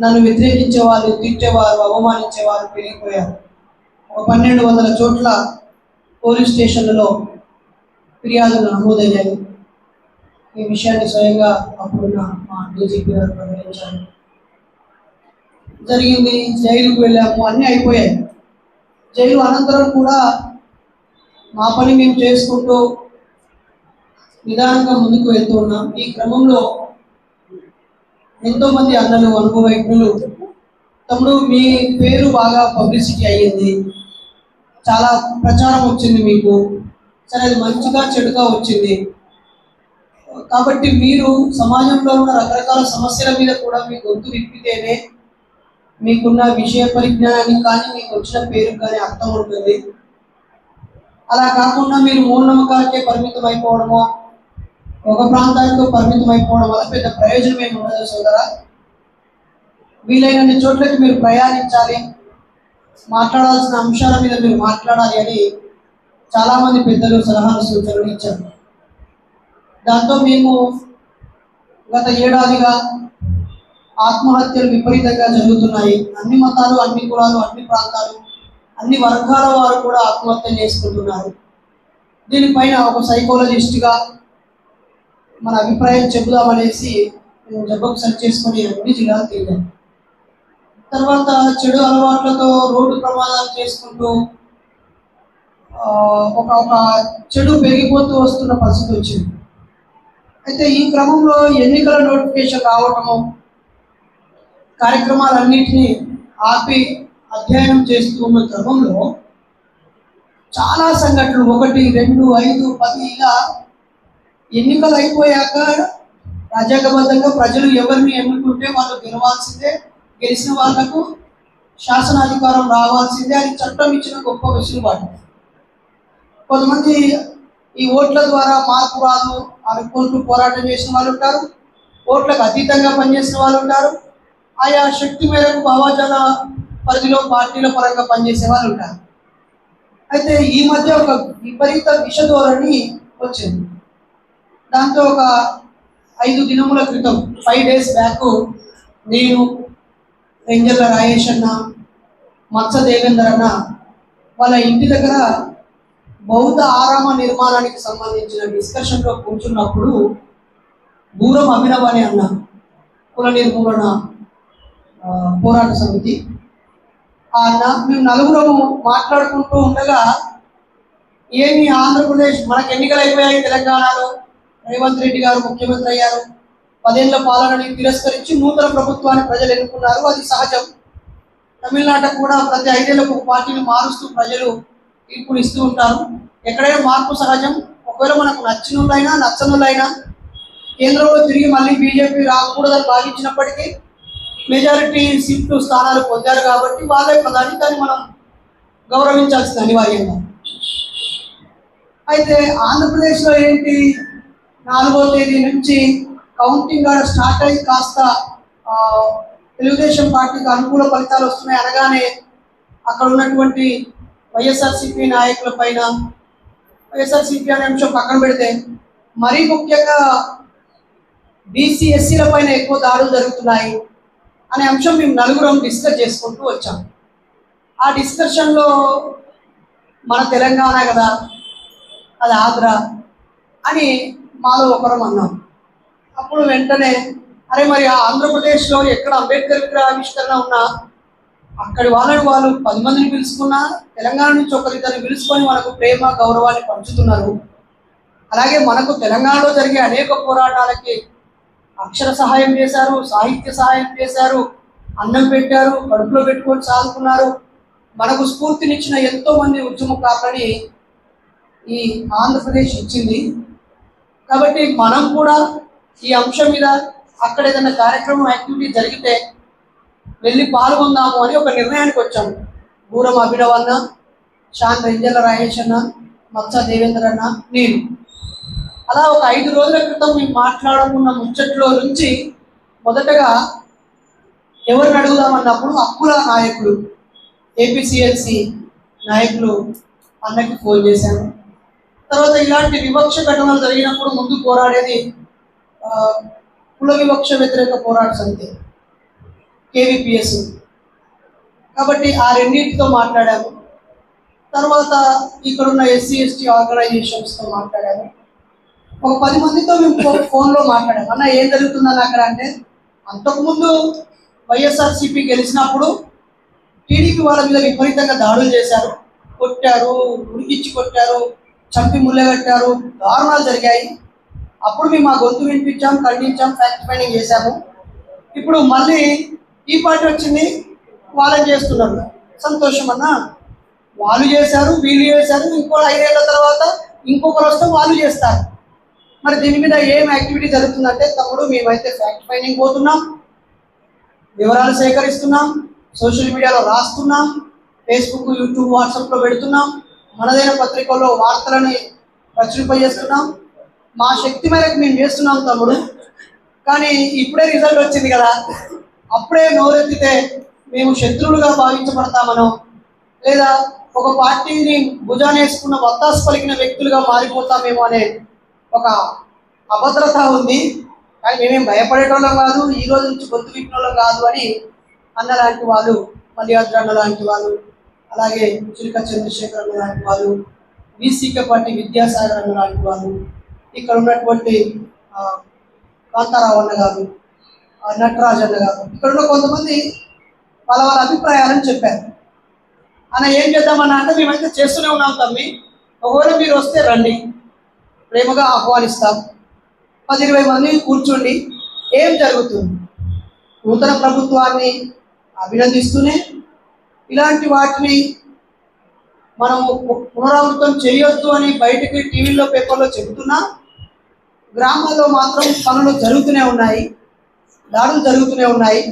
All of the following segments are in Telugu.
నన్ను వ్యతిరేకించేవారు తిట్టేవారు అవమానించేవారు పెరిగిపోయారు ఒక పన్నెండు వందల చోట్ల పోలీస్ స్టేషన్లలో ఫిర్యాదులు నమోదయ్యాయి. ఈ విషయాన్ని స్వయంగా అప్పుడున్న మా డీజీపీ గారు ప్రకటించారు జరిగింది జైలుకు వెళ్ళాము అన్నీ అయిపోయాయి. జైలు అనంతరం కూడా మా పని మేము చేసుకుంటూ నిదానంగా ముందుకు వెళ్తూ ఉన్నాం. ఈ క్రమంలో ఎంతో మంది అన్నలు అనుభవజ్ఞులు తమ్ముడు మీ పేరు బాగా పబ్లిసిటీ అయ్యింది. చాలా ప్రచారం వచ్చింది మీకు. సరే అది మంచిగా చెడుగా వచ్చింది. కాబట్టి మీరు సమాజంలో ఉన్న రకరకాల సమస్యల మీద కూడా మీ గొంతు విప్పితేనే మీకున్న విషయ పరిజ్ఞానానికి కానీ మీకు వచ్చిన పేరు కానీ అర్థం ఉంటుంది అలా కాకుండా మీరు మూఢనమ్మకాలకే పరిమితం అయిపోవడమో ఒక ప్రాంతానికి పరిమితం అయిపోవడం వల్ల పెద్ద ప్రయోజనం ఏమి ఉండదు సోదరా. వీలైనన్ని చోట్లకి మీరు ప్రయాణించాలి. మాట్లాడాల్సిన అంశాల మీద మీరు మాట్లాడాలి అని చాలామంది పెద్దలు సలహాలు సూచనలు ఇచ్చారు. దాంతో మేము గత ఏడాదిగా ఆత్మహత్యలు విపరీతంగా జరుగుతున్నాయి. అన్ని మతాలు అన్ని కులాలు అన్ని ప్రాంతాలు అన్ని వర్గాల వారు కూడా ఆత్మహత్య చేసుకుంటున్నారు. దీనిపైన ఒక సైకాలజిస్ట్గా మన అభిప్రాయం చెబుదామనేసి మేము జబ్బకు సెట్ చేసుకుని అన్ని జిల్లాలు తిరిగాను తర్వాత చెడు అలవాట్లతో రోడ్డు ప్రమాదాలు చేసుకుంటూ ఒక ఒక చెడు పెరిగిపోతూ వస్తున్న పరిస్థితి వచ్చింది. అయితే ఈ క్రమంలో ఎన్నికల నోటిఫికేషన్ రావటము కార్యక్రమాలన్నింటినీ ఆపి అధ్యయనం చేస్తూ ఉన్న క్రమంలో చాలా సంఘటనలు ఒకటి రెండు ఐదు పది ఇలా ఎన్నికలు అయిపోయాక రాజ్యాంగబద్ధంగా ప్రజలు ఎవరిని ఎన్నుకుంటే వాళ్ళు గెలవాల్సిందే గెలిచిన వాళ్ళకు శాసనాధికారం రావాల్సిందే అని చట్టం ఇచ్చిన గొప్ప వెసులుబాటు. కొంతమంది ఈ ఓట్ల ద్వారా మార్పు రాదు అనుకుంటూ పోరాటం చేసిన వాళ్ళు ఉంటారు ఓట్లకు అతీతంగా పనిచేసిన వాళ్ళు ఉంటారు ఆయా శక్తి మేరకు భావాజాల పరిధిలో పార్టీల పరంగా పనిచేసే వాళ్ళు ఉంటారు. అయితే ఈ మధ్య ఒక విపరీత విషధోరణి వచ్చింది. దాంతో ఒక ఐదు దినముల క్రితం ఫైవ్ డేస్ బ్యాక్ నేను రెంజల్ల రాయేష్ అన్న మత్స దేవేందర్ అన్న వాళ్ళ ఇంటి దగ్గర బౌద్ధ ఆరామ నిర్మాణానికి సంబంధించిన డిస్కషన్లో కూర్చున్నప్పుడు దూరం అభినవ్ అని అన్న కుల నిర్మూలన పోరాట సమితి ఆ అన్న మేము నలుగురము మాట్లాడుకుంటూ ఉండగా ఏమి ఆంధ్రప్రదేశ్ మనకు ఎన్నికలు అయిపోయాయి తెలంగాణలో? రేవంత్ రెడ్డి గారు ముఖ్యమంత్రి అయ్యారు. పదేళ్ళ పాలనని తిరస్కరించి నూతన ప్రభుత్వాన్ని ప్రజలు ఎన్నుకున్నారు. అది సహజం. తమిళనాట కూడా ప్రతి ఐదేళ్ళకు ఒక పార్టీని మారుస్తూ ప్రజలు తీర్పులు ఇస్తూ ఉంటారు. ఎక్కడైనా మార్పు సహజం. ఒకవేళ మనకు నచ్చినోళ్ళైనా నచ్చనులైనా కేంద్రంలో తిరిగి మళ్ళీ బీజేపీ రాకూడదని భావించినప్పటికీ మెజారిటీ సీట్లు స్థానాలు పొందారు కాబట్టి వాళ్ళే ప్రధాని. దాన్ని మనం గౌరవించాల్సింది అనివార్యంగా. అయితే ఆంధ్రప్రదేశ్లో ఏంటి నాలుగో తేదీ నుంచి కౌంటింగ్ కూడా స్టార్ట్ అయ్యి కాస్త తెలుగుదేశం పార్టీకి అనుకూల ఫలితాలు వస్తున్నాయి. అనగానే అక్కడ ఉన్నటువంటి వైఎస్ఆర్సీపీ నాయకుల పైన వైఎస్ఆర్సీపీ అనే అంశం పక్కన పెడితే మరీ ముఖ్యంగా బీసీ ఎస్సీల పైన ఎక్కువ దాడులు జరుగుతున్నాయి అనే అంశం మేము నలుగురం డిస్కస్ చేసుకుంటూ వచ్చాం. ఆ డిస్కషన్లో మన తెలంగాణ కదా అది ఆంధ్ర అని మాలో ఒకరం అన్నాం. అప్పుడు వెంటనే అరే మరి ఆ ఆంధ్రప్రదేశ్లో ఎక్కడ అంబేద్కర్ విగ్రహ ఆవిష్కరణ ఉన్నా అక్కడి వాళ్ళని వాళ్ళు పది మందిని పిలుచుకున్నా తెలంగాణ నుంచి ఒకరిద్దరిని పిలుచుకొని మనకు ప్రేమ గౌరవాన్ని పంచుతున్నారు. అలాగే మనకు తెలంగాణలో జరిగే అనేక పోరాటాలకి అక్షర సహాయం చేశారు సాహిత్య సహాయం చేశారు అన్నం పెట్టారు కడుపులో పెట్టుకొని సాదుకున్నారు మనకు స్ఫూర్తినిచ్చిన ఎంతో మంది ఉద్యమకారులని ఈ ఆంధ్రప్రదేశ్ ఇచ్చింది. కాబట్టి మనం కూడా ఈ అంశం మీద అక్కడ ఏదైనా కార్యక్రమం యాక్టివిటీ జరిగితే వెళ్ళి పాల్గొందాము అని ఒక నిర్ణయానికి వచ్చాము. బూరం అభినవ్ అన్న షాన్ రెంజల రాయేష్ అన్న మత్స దేవేంద్ర అన్న నేను. అలా ఒక ఐదు రోజుల క్రితం మేము మాట్లాడుకున్న ముచ్చట్లో నుంచి మొదటగా ఎవరిని అడుగుదామన్నప్పుడు అప్పుల నాయకులు ఏపీసీఎల్సి నాయకులు అన్నకి ఫోన్ చేశాను. తర్వాత ఇలాంటి వివక్ష ఘటనలు జరిగినప్పుడు ముందు పోరాడేది కుల వివక్ష వ్యతిరేక పోరాట సమితి కేవీపీఎస్. కాబట్టి ఆ రెండింటితో మాట్లాడాము. తర్వాత ఇక్కడున్న ఎస్సీ ఎస్టీ ఆర్గనైజేషన్స్తో మాట్లాడాము. ఒక పది మందితో మేము ఫోన్లో మాట్లాడాము. అన్న ఏం జరుగుతుందని అక్కడ అంటే అంతకుముందు వైఎస్ఆర్సీపీ గెలిచినప్పుడు టీడీపీ వాళ్ళ మీద విపరీతంగా దాడులు చేశారు. కొట్టారు ఉరికిచ్చి కొట్టారు. చంపి ముళ్ళగట్టారు దారుణాలు జరిగాయి. అప్పుడు మేము మా గొంతు వినిపించాం ఖండించాం ఫ్యాక్ట్ ఫైండింగ్ చేశాము. ఇప్పుడు మళ్ళీ ఈ పార్టీ వచ్చింది. వాళ్ళని చేస్తున్నారు. సంతోషం అన్న? వాళ్ళు చేశారు వీళ్ళు చేశారు. ఇంకో ఐదేళ్ళ తర్వాత ఇంకొకరు వస్తే వాళ్ళు చేస్తారు. మరి దీని మీద ఏం యాక్టివిటీ జరుగుతుందంటే తమ్ముడు మేమైతే ఫ్యాక్ట్ ఫైండింగ్ పోతున్నాం. వివరాలు సేకరిస్తున్నాం. సోషల్ మీడియాలో రాస్తున్నాం. ఫేస్బుక్ యూట్యూబ్ వాట్సాప్లో పెడుతున్నాం. మనదైన పత్రికల్లో వార్తలని ప్రచురింపజేస్తున్నాం. మా శక్తి మేరకు మేము చేస్తున్నాం తమ్ముడు. కానీ ఇప్పుడే రిజల్ట్ వచ్చింది కదా. అప్పుడే నోరెత్తితే మేము శత్రువులుగా భావించబడతామనో లేదా ఒక పార్టీని భుజానేసుకున్న వత్తాసు పలికిన వ్యక్తులుగా మారిపోతామేమో అనే ఒక అభద్రత ఉంది. కానీ మేమేం భయపడేటోళ్ళం కాదు ఈ రోజు నుంచి గొంతు విప్పినోళ్ళం కాదు అని అన్న లాంటి వాళ్ళు మల్లికార్జున అన్న లాంటి వాళ్ళు అలాగే చిలుక చంద్రశేఖర్ అన్న లాంటి వారు వీసీకే పార్టీ విద్యాసాగర్ అన్న లాంటి వారు ఇక్కడ ఉన్నటువంటి కాంతారావు అన్న గారు నటరాజ్ అన్న గారు ఇక్కడ ఉన్న కొంతమంది వాళ్ళ వాళ్ళ అభిప్రాయాలను చెప్పారు. అన్న ఏం చేద్దామన్నా అంటే మేమైతే చేస్తూనే ఉన్నాం తమ్మి. ఒకవేళ మీరు వస్తే రండి. ప్రేమగా ఆహ్వానిస్తాం. పది ఇరవై మంది కూర్చోండి. ఏం జరుగుతుంది? నూతన ప్రభుత్వాన్ని అభినందిస్తూనే ఇలాంటి వాటిని మనం పునరావృతం చేయొద్దు అని బయటకి టీవీలో పేపర్లో చెబుతున్నా గ్రామాల్లో మాత్రం పనులు జరుగుతూనే ఉన్నాయి దాడులు జరుగుతూనే ఉన్నాయి.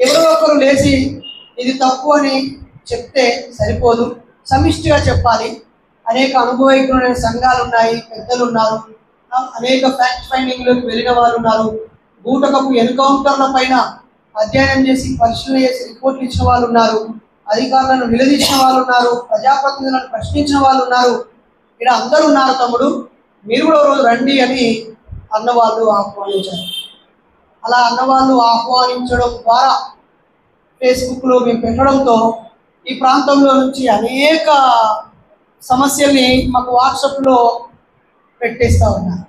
ఎవరో ఒకరు లేచి ఇది తప్పు అని చెప్తే సరిపోదు. సమిష్టిగా చెప్పాలి. అనేక అనుభవజ్ఞులైన సంఘాలు ఉన్నాయి పెద్దలు ఉన్నారు. అనేక ఫ్యాక్ట్ ఫైండింగ్లోకి వెళ్ళిన వారు ఉన్నారు. బూటకపు ఎన్కౌంటర్ల పైన అధ్యయనం చేసి పరిశీలన చేసి రిపోర్ట్లు ఇచ్చిన వాళ్ళు ఉన్నారు. అధికారులను నిలదీసిన వాళ్ళు ఉన్నారు ప్రజాప్రతినిధులను ప్రశ్నించిన వాళ్ళు ఉన్నారు ఇక్కడ అందరూ ఉన్నారు తమ్ముడు. మీరు కూడా రోజు రండి అని అన్నవాళ్ళు ఆహ్వానించారు. అలా అన్నవాళ్ళు ఆహ్వానించడం ద్వారా ఫేస్బుక్లో మేము పెట్టడంతో ఈ ప్రాంతంలో నుంచి అనేక సమస్యల్ని మాకు వాట్సాప్లో పెట్టేస్తూ ఉన్నారు.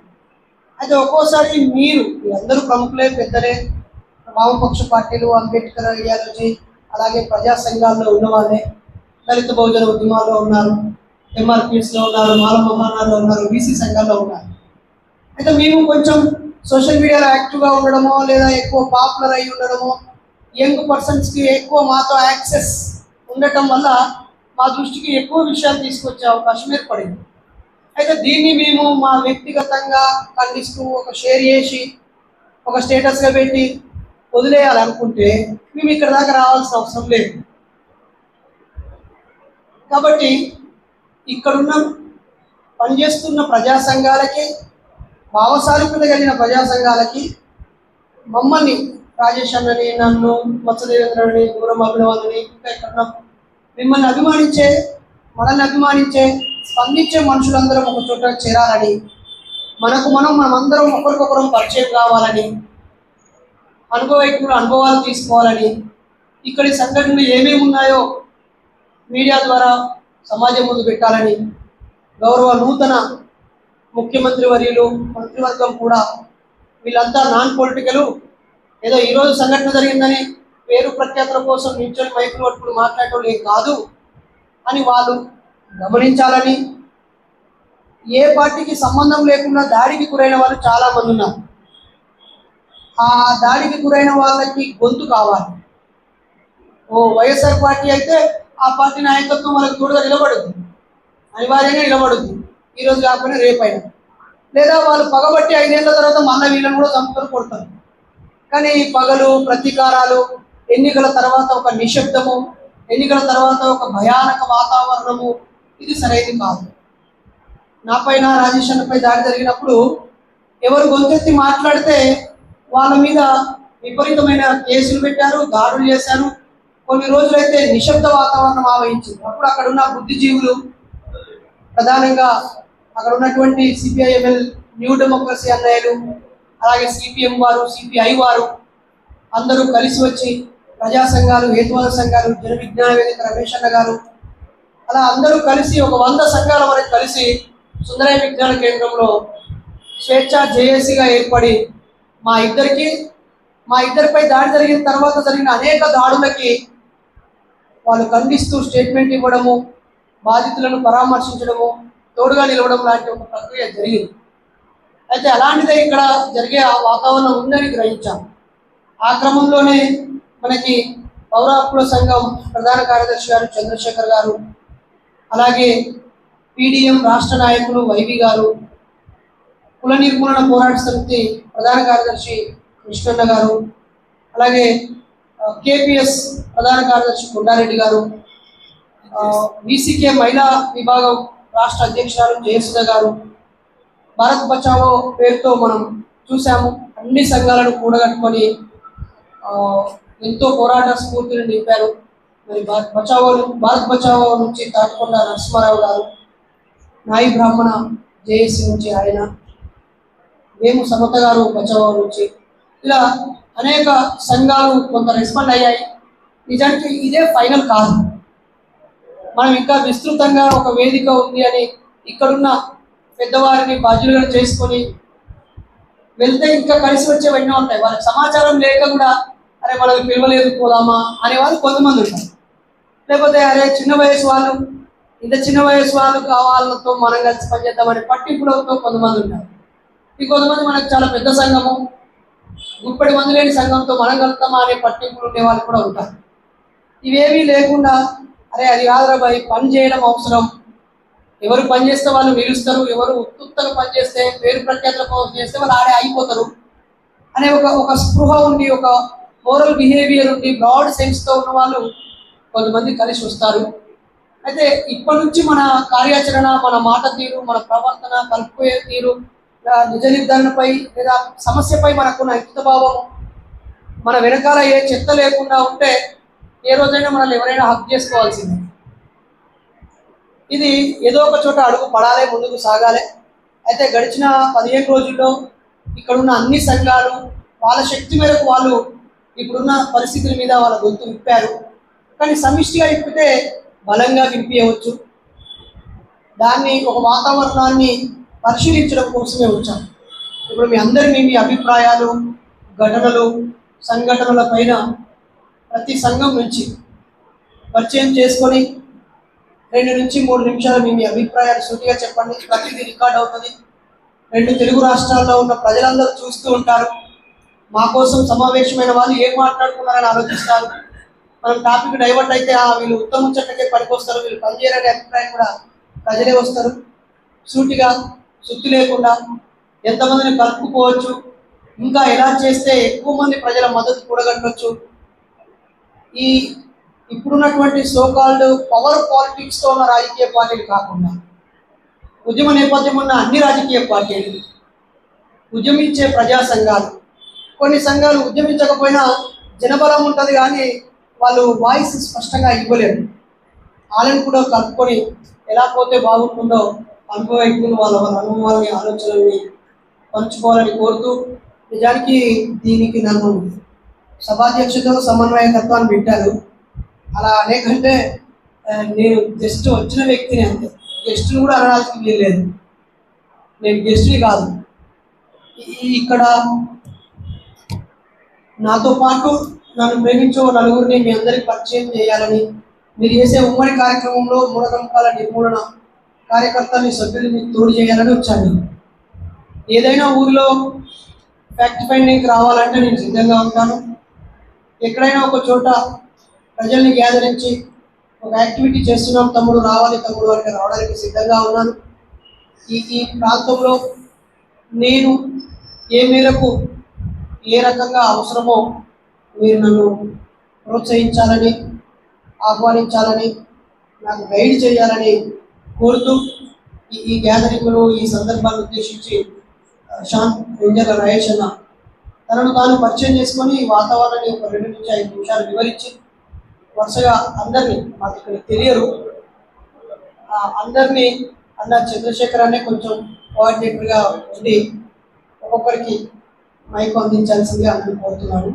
అయితే ఒక్కోసారి మీరు అందరూ ప్రముఖులే పెద్దలే వామపక్ష పార్టీలు అంబేద్కర్ ఐడియాలజీ అలాగే ప్రజా సంఘాల్లో ఉన్నవారే దళిత బహుజన ఉద్యమాల్లో ఉన్నారు ఎంఆర్పిఎస్లో ఉన్నారు మాల మహానాల్లో ఉన్నారు బీసీ సంఘాల్లో ఉన్నారు. అయితే మేము కొంచెం సోషల్ మీడియాలో యాక్టివ్గా ఉండడమో లేదా ఎక్కువ పాపులర్ అయి ఉండడమో యంగ్ పర్సన్స్కి ఎక్కువ మాతో యాక్సెస్ ఉండటం వల్ల మా దృష్టికి ఎక్కువ విషయాలు తీసుకొచ్చే అవకాశం ఏర్పడింది. అయితే దీన్ని మేము మా వ్యక్తిగతంగా ఖండిస్తూ ఒక షేర్ చేసి ఒక స్టేటస్గా పెట్టి వదిలేయాలనుకుంటే మేము ఇక్కడ దాకా రావాల్సిన అవసరం లేదు. కాబట్టి ఇక్కడున్న పనిచేస్తున్న ప్రజా సంఘాలకి భావసారూప్యత కలిగిన ప్రజా సంఘాలకి మమ్మల్ని రాజేష్ అన్నని నన్ను మత్స్యదేవేంద్రుడిని దూరం అభినవాదని ఇంకా ఇక్కడ మిమ్మల్ని అభిమానించే మనల్ని అభిమానించే స్పందించే మనుషులందరం ఒక చోట చేరాలని మనకు మనం మనమందరం ఒకరికొకరం పరిచయం కావాలని అనుభవైకులు అనుభవాలు తీసుకోవాలని ఇక్కడి సంఘటనలు ఏమేమి ఉన్నాయో మీడియా ద్వారా సమాజం ముందు పెట్టాలని గౌరవ నూతన ముఖ్యమంత్రి వర్యులు మంత్రివర్గం కూడా వీళ్ళంతా నాన్ పొలిటికల్ ఏదో ఈరోజు సంఘటన జరిగిందని పేరు ప్రఖ్యాతుల కోసం నిల్చొని మైకులు పట్టుకుని మాట్లాడటం ఏం కాదు అని వాళ్ళు గమనించాలని. ఏ పార్టీకి సంబంధం లేకుండా దాడికి గురైన వాళ్ళు చాలా మంది ఉన్నారు. ఆ దాడికి గురైన వాళ్ళకి గొంతు కావాలి. ఓ వైఎస్ఆర్ పార్టీ అయితే ఆ పార్టీ నాయకత్వం వాళ్ళకి తోడుగా నిలబడుద్ది అనివార్యంగా నిలబడుద్ది ఈరోజు కాకపోయినా రేపైనా. లేదా వాళ్ళు పగబట్టి ఐదేళ్ళ తర్వాత మళ్ళీ వీళ్ళని కూడా చంపుకొని కొడతారు. కానీ ఈ పగలు ప్రతీకారాలు ఎన్నికల తర్వాత ఒక నిశ్శబ్దము ఎన్నికల తర్వాత ఒక భయానక వాతావరణము ఇది సరైనది కాదు. నాపైన రాజేష్ అన్నపై దాడి జరిగినప్పుడు ఎవరు గొంతెత్తి మాట్లాడితే వాళ్ళ మీద విపరీతమైన కేసులు పెట్టారు దాడులు చేశారు. కొన్ని రోజులైతే నిశ్శబ్ద వాతావరణం ఆవహించింది. అప్పుడు అక్కడ ఉన్న బుద్ధిజీవులు ప్రధానంగా అక్కడ ఉన్నటువంటి సిపిఐఎంఎల్ న్యూ డెమోక్రసీ అన్నయ్యలు అలాగే సిపిఎం వారు సిపిఐ వారు అందరూ కలిసి వచ్చి ప్రజా సంఘాలు హేతువాద సంఘాలు జన విజ్ఞాన వేదిక రమేష్ అన్న గారు అలా అందరూ కలిసి ఒక వంద సంఘాల వరకు కలిసి సుందరయ్య విజ్ఞాన కేంద్రంలో స్వేచ్ఛ జేఏసీగా ఏర్పడి మా ఇద్దరికి మా ఇద్దరిపై దాడి జరిగిన తర్వాత జరిగిన అనేక దాడులకి వాళ్ళు ఖండిస్తూ స్టేట్మెంట్ ఇవ్వడము బాధితులను పరామర్శించడము తోడుగా నిలవడం లాంటి ఒక ప్రక్రియ జరిగింది. అయితే అలాంటిదే ఇక్కడ జరిగే ఆ వాతావరణం ఉందని గ్రహించాం. ఆ క్రమంలోనే మనకి పౌర హక్కుల సంఘం ప్రధాన కార్యదర్శి గారు చంద్రశేఖర్ గారు అలాగే పీడిఎం రాష్ట్ర నాయకులు వైవి గారు కుల నిర్మూలన పోరాట సమితి ప్రధాన కార్యదర్శి కృష్ణన్న గారు అలాగే కేపిఎస్ ప్రధాన కార్యదర్శి కొండారెడ్డి గారు బీసీకే మహిళా విభాగం రాష్ట్ర అధ్యక్షురాలు జయసుధ గారు. భారత్ బచావో పేరుతో మనం చూసాము అన్ని సంఘాలను కూడగట్టుకొని ఎంతో పోరాట స్ఫూర్తిని నింపారు. మరి భారత్ బచావో భారత్ బచావో నుంచి తాటికొండ నరసింహారావు గారు నాయి బ్రాహ్మణ జేఏసీ నుంచి ఆయన. మేము సమత గారు బచావో నుంచి. ఇలా అనేక సంఘాలు కొంత రెస్పాండ్ అయ్యాయి. నిజానికి ఇదే ఫైనల్ కాదు మనం ఇంకా విస్తృతంగా ఒక వేదిక ఉంది అని ఇక్కడున్న పెద్దవారిని బాధ్యులుగా చేసుకొని వెళ్తే ఇంకా కలిసి వచ్చేవన్నీ ఉంటాయి. వాళ్ళకి సమాచారం లేక కూడా అరే వాళ్ళకి పిలవలేదు పోదామా? అనేవాళ్ళు కొంతమంది ఉంటారు. లేకపోతే అరే చిన్న వయసు వాళ్ళు ఇంత చిన్న వయసు వాళ్ళు కావాలతో మనం కలిసి పనిచేద్దామని పట్టింపులతో కొంతమంది ఉంటారు. ఇంకొంతమంది మనకు చాలా పెద్ద సంఘము. ముప్పటి మంది లేని సంఘంతో మనం కలుగుతామా అనే పట్టింపులు ఉండే వాళ్ళు కూడా ఉంటారు. ఇవేమీ లేకుండా అరే అది కాదురా పని చేయడం అవసరం. ఎవరు పని చేస్తే వాళ్ళు నిలుస్తారు ఎవరు ఉత్తుత్తలు పని చేస్తే పేరు ప్రఖ్యాతుల కోసం చేస్తే వాళ్ళు ఆడే అయిపోతారు. అనే ఒక ఒక స్పృహ ఉండి ఒక మోరల్ బిహేవియర్ ఉండి బ్రాడ్ సెన్స్తో ఉన్న వాళ్ళు కొంతమంది కలిసి వస్తారు. అయితే ఇప్పటి నుంచి మన కార్యాచరణ మన మాట తీరు మన ప్రవర్తన కలుపుకోయే తీరు నిజ నిర్ధారణపై లేదా సమస్యపై మనకున్న అంకిత మన వెనకాల ఏ చెత్త లేకుండా ఉంటే ఏ రోజైనా మనల్ని ఎవరైనా హక్ చేసుకోవాల్సిందే. ఇది ఏదో ఒక చోట అడుగు పడాలి ముందుకు సాగాలి. అయితే గడిచిన పదిహేను రోజుల్లో ఇక్కడున్న అన్ని సంఘాలు వాళ్ళ శక్తి మేరకు వాళ్ళు ఇప్పుడున్న పరిస్థితుల మీద వాళ్ళ గొంతు విప్పారు. కానీ సమిష్టిగా విప్పితే బలంగా వినిపించవచ్చు దాన్ని ఒక వాతావరణాన్ని పరిశీలించడం కోసమే వచ్చాం. ఇప్పుడు మీ అందరినీ మీ అభిప్రాయాలు ఘటనలు సంఘటనల పైన ప్రతి సంఘం నుంచి పరిచయం చేసుకొని రెండు నుంచి మూడు నిమిషాలు మీ మీ అభిప్రాయాలు సూటిగా చెప్పండి. ప్రతిదీ రికార్డ్ అవుతుంది. రెండు తెలుగు రాష్ట్రాల్లో ఉన్న ప్రజలందరూ చూస్తూ ఉంటారు. మా కోసం సమావేశమైన వాళ్ళు ఏం మాట్లాడుకున్నారని ఆలోచిస్తారు. మనం టాపిక్ డైవర్ట్ అయితే ఆ వీళ్ళు ఉత్తమ చెట్టకే పనికొస్తారు. వీళ్ళు పనిచేయరనే అభిప్రాయం కూడా ప్రజలే వస్తారు. సూటిగా సుత్తి లేకుండా ఎంతమందిని కలుపుకోవచ్చు? ఇంకా ఎలా చేస్తే ఎక్కువ మంది ప్రజల మద్దతు కూడగట్టవచ్చు ఈ ఇప్పుడున్నటువంటి సోకాల్డ్ పవర్ పాలిటిక్స్తో ఉన్న రాజకీయ పార్టీలు కాకుండా ఉద్యమ నేపథ్యం ఉన్న అన్ని రాజకీయ పార్టీలు ఉద్యమించే ప్రజా సంఘాలు. కొన్ని సంఘాలు ఉద్యమించకపోయినా జనబలం ఉంటుంది కానీ వాళ్ళు వాయిస్ స్పష్టంగా ఇవ్వలేరు. వాళ్ళని కూడా కలుపుకొని ఎలా పోతే బాగుంటుందో అనుభవజ్ఞులు వాళ్ళ వాళ్ళ అనుభవాలని ఆలోచనల్ని పంచుకోవాలని కోరుతూ నిజానికి దీనికి నన్ను సభాధ్యక్షుతో సమన్వయకత్వాన్ని పెట్టారు. అలా అనేకంటే నేను జస్ట్ వచ్చిన వ్యక్తిని అంతే. గెస్ట్ని కూడా అనడానికి వీల్లేదు నేను గెస్ట్ని కాదు. ఇక్కడ నాతో పాటు నన్ను ప్రేమించే నలుగురిని మీ అందరికి పరిచయం చేయాలని మీరు చేసే ఉమ్మడి కార్యక్రమంలో మూఢనమ్మకాల నిర్మూలన కార్యకర్తల్ని మీకు తోడు చేయాలని వచ్చాను. ఏదైనా ఊరిలో ఫ్యాక్ట్ ఫైండింగ్కి రావాలంటే నేను సిద్ధంగా ఉంటాను. ఎక్కడైనా ఒక చోట ప్రజల్ని గ్యాదరించి ఒక యాక్టివిటీ చేస్తున్నాం తమ్ముడు రావాలి తమ్ముడు అంటే రావడానికి సిద్ధంగా ఉన్నాను. ఈ ఈ ప్రాంతంలో నేను ఏ మేరకు ఏ రకంగా అవసరమో మీరు నన్ను ప్రోత్సహించాలని ఆహ్వానించాలని నాకు గైడ్ చేయాలని కోరుతూ ఈ ఈ గ్యాదరింగ్లో ఈ సందర్భాన్ని ఉద్దేశించి షాన్ రేంజర్ రాయేష్ అన్న తనను తాను పరిచయం చేసుకొని ఈ వాతావరణాన్ని ఒక రెండు నుంచి ఐదు నిమిషాలు వివరించి వరుసగా అందరినీ మాకు ఇక్కడ తెలియరు. అందరినీ అన్న చంద్రశేఖర్ అనే కొంచెం కోఆర్డినేటర్గా ఉండి ఒక్కొక్కరికి మైక్ అందించాల్సిందిగా అందరూ కోరుతున్నాను.